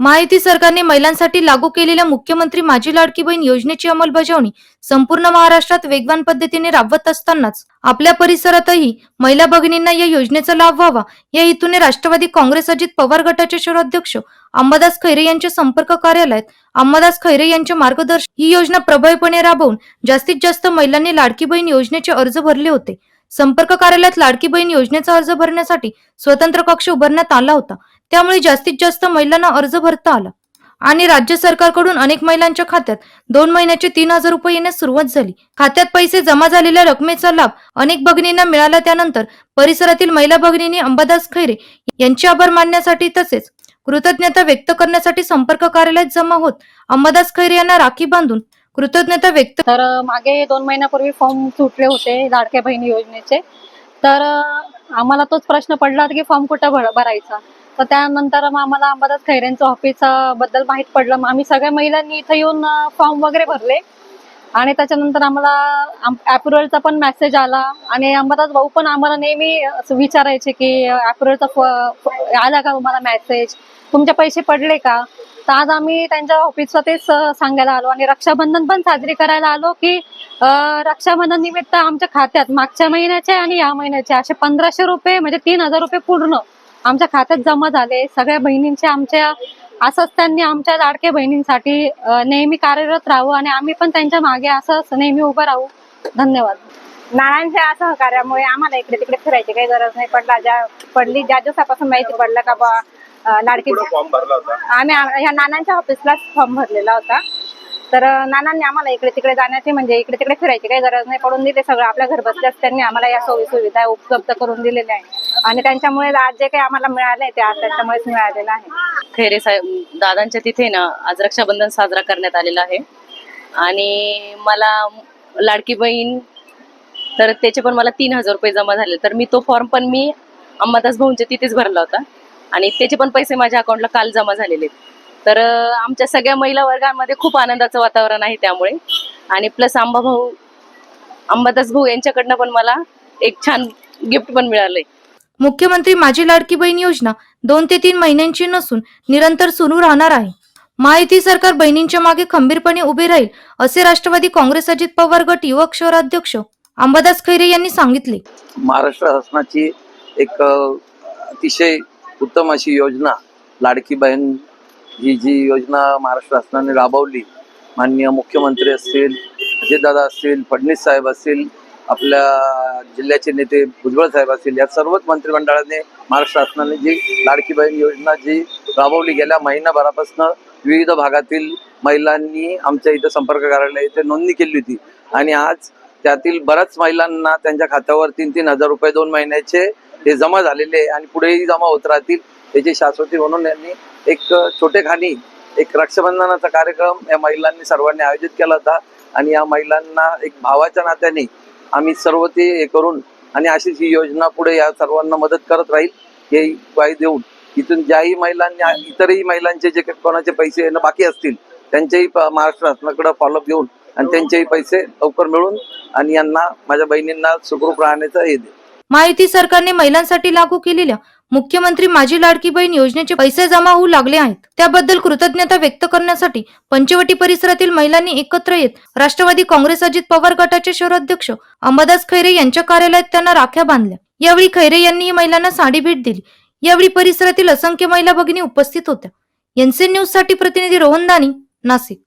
महायुती सरकारने महिलांसाठी लागू केलेल्या मुख्यमंत्री माझी लाडकी बहीण योजनेची अंमलबजावणी संपूर्ण महाराष्ट्रात वेगवान पद्धतीने राबवत असतानाच आपल्या परिसरातही महिला भगिनींना या योजनेचा लाभ व्हावा या हेतूने राष्ट्रवादी काँग्रेस अजित पवार गटाचे शहराध्यक्ष अंबादास खैरे यांच्या संपर्क कार्यालयात अंबादास खैरे यांचे मार्गदर्शन ही योजना प्रभावीपणे राबवून जास्तीत जास्त महिलांनी लाडकी बहीण योजनेचे अर्ज भरले होते. संपर्क कार्यालयात लाडकी बहीण योजनेचा अर्ज भरण्यासाठी स्वतंत्र कक्ष उभारण्यात आला होता. त्यामुळे जास्तीत जास्त महिलांना अर्ज भरता आला. आणि राज्य सरकारकडून अनेक महिलांच्या खात्यात दोन महिन्याचे तीन हजार रुपये येण्यास सुरुवात झाली. खात्यात पैसे जमा झालेल्या रकमेचा लाभ अनेक भगिनींना मिळाला. त्यानंतर परिसरातील महिला भगिनींनी अंबादास खैरे यांचे आभार मानण्यासाठी तसेच कृतज्ञता व्यक्त करण्यासाठी संपर्क कार्यालयात जमा होत अंबादास खैरे यांना राखी बांधून कृतज्ञता व्यक्त तर मागे दोन महिन्यापूर्वी फॉर्म सुटले होते लाडक्या बहिणी योजनेचे. तर आम्हाला तोच प्रश्न पडला होता की फॉर्म कुठं भरायचा? तर त्यानंतर मग आम्हाला अंबादास खैरेंचं ऑफिसबद्दल माहीत पडलं. मग आम्ही सगळ्या महिलांनी इथं येऊन फॉर्म वगैरे भरले. आणि त्याच्यानंतर आम्हाला अप्रुव्हलचा पण मेसेज आला. आणि अंबादास भाऊ पण आम्हाला नेहमी असं विचारायचे की अप्रुव्हलचा आला का तुम्हाला मेसेज तुमचे पैसे पडले का? तर आज आम्ही त्यांच्या ऑफिसला तेच सांगायला आलो. आणि रक्षाबंधन पण साजरी करायला आलो की रक्षाबंधन निमित्त आमच्या खात्यात मागच्या महिन्याचे आणि या महिन्याचे असे पंधराशे रुपये म्हणजे तीन हजार रुपये पूर्ण आमच्या खात्यात जमा झाले. सगळ्या बहिणींचे आमच्या असंच त्यांनी आमच्या लाडक्या बहिणींसाठी नेहमी कार्यरत राहू आणि आम्ही पण त्यांच्या मागे असंच नेहमी उभं राहू. धन्यवाद. नानांच्या सहकार्यामुळे आम्हाला इकडे तिकडे फिरायची काही गरज नाही पडला. ज्या पडली ज्या दिवसापासून माहिती पडलं का बा लाडकी फॉर्म भरला होता. आम्ही आम- ह्या नानांच्या ऑफिसलाच फॉर्म भरलेला होता. तर नानांनी आम्हाला इकडे तिकडे जाण्याची म्हणजे इकडे तिकडे फिरायची काही गरज नाही पडून दिले. सगळं आपल्या घर बसल्याच त्यांनी आम्हाला या सोयी सुविधा उपलब्ध करून दिलेल्या आहे आणि त्यांच्यामुळे आज जे काही आम्हाला मिळालंय ते आज त्याच्यामुळेच मिळालेलं आहे. खैरे साहेब दादांच्या तिथे ना आज रक्षाबंधन साजरा करण्यात आलेला आहे. आणि मला लाडकी बहीण तर त्याचे पण मला तीन हजार रुपये जमा झाले. तर मी तो फॉर्म पण मी अंबादास भाऊंच्या तिथेच भरला होता. आणि त्याचे पण पैसे माझ्या अकाउंटला काल जमा झालेले आहेत. तर आमच्या सगळ्या महिला वर्गामध्ये खूप आनंदाचं वातावरण आहे त्यामुळे. आणि प्लस आंबा भाऊ अंबादास भाऊ यांच्याकडनं पण मला एक छान गिफ्ट पण मिळालंय. मुख्यमंत्री माझी लाडकी बहीण योजना दोन ते तीन महिन्यांची नसून निरंतर सुरू राहणार आहे. महायुती सरकार बहिणींच्या मागे खंबीरपणे उभे राहील असे राष्ट्रवादी काँग्रेस अजित पवार गट युवक शहराध्यक्ष अंबादास खैरे यांनी सांगितले. महाराष्ट्र शासनाची एक अतिशय उत्तम अशी योजना लाडकी बहीण ही जी योजना महाराष्ट्र शासनाने राबवली माननीय मुख्यमंत्री असतील अजितदादा असतील फडणवीस साहेब असतील आपल्या जिल्ह्याचे नेते भुजबळ साहेब असतील या सर्वच मंत्रिमंडळाने महाराष्ट्र शासनाने जी लाडकी बहीण योजना जी राबवली गेल्या महिनाभरापासून विविध भागातील महिलांनी आमच्या इथं संपर्क कार्यालय इथे नोंदणी केली होती. आणि आज त्यातील बऱ्याच महिलांना त्यांच्या खात्यावर तीन तीन हजार रुपये दोन महिन्याचे हे जमा झालेले आहे आणि पुढेही जमा होत राहतील त्याची शाश्वती म्हणून यांनी एक छोटेखानी एक रक्षाबंधनाचा कार्यक्रम या महिलांनी सर्वांनी आयोजित केला होता. आणि या महिलांना एक भावाच्या नात्याने आम्ही सर्व ते हे करून आणि अशीच ही योजना पुढे या सर्वांना मदत करत राहील हे ग्वाही देऊन. इथून ज्याही महिलांनी इतरही महिलांचे जे काही कोणाचे पैसे येणं बाकी असतील त्यांच्याही प- महाराष्ट्र शासनाकडे फॉलोअप घेऊन आणि त्यांचेही पैसे लवकर मिळून आणि यांना माझ्या बहिणींना सुखरूप राहण्याचं हे दे महायुती सरकारने महिलांसाठी लागू केलेल्या मुख्यमंत्री माझी लाडकी बहीण योजनेचे पैसे जमा होऊ लागले आहेत. त्याबद्दल कृतज्ञता व्यक्त करण्यासाठी पंचवटी परिसरातील महिलांनी एकत्र येत राष्ट्रवादी काँग्रेस अजित पवार गटाचे शहराध्यक्ष अंबादास खैरे यांच्या कार्यालयात त्यांना राख्या बांधल्या. यावेळी खैरे यांनी महिलांना साडी भेट दिली. यावेळी परिसरातील असंख्य महिला भगिनी उपस्थित होत्या. एनसीएन न्यूजसाठी प्रतिनिधी रोहन दानी नाशिक.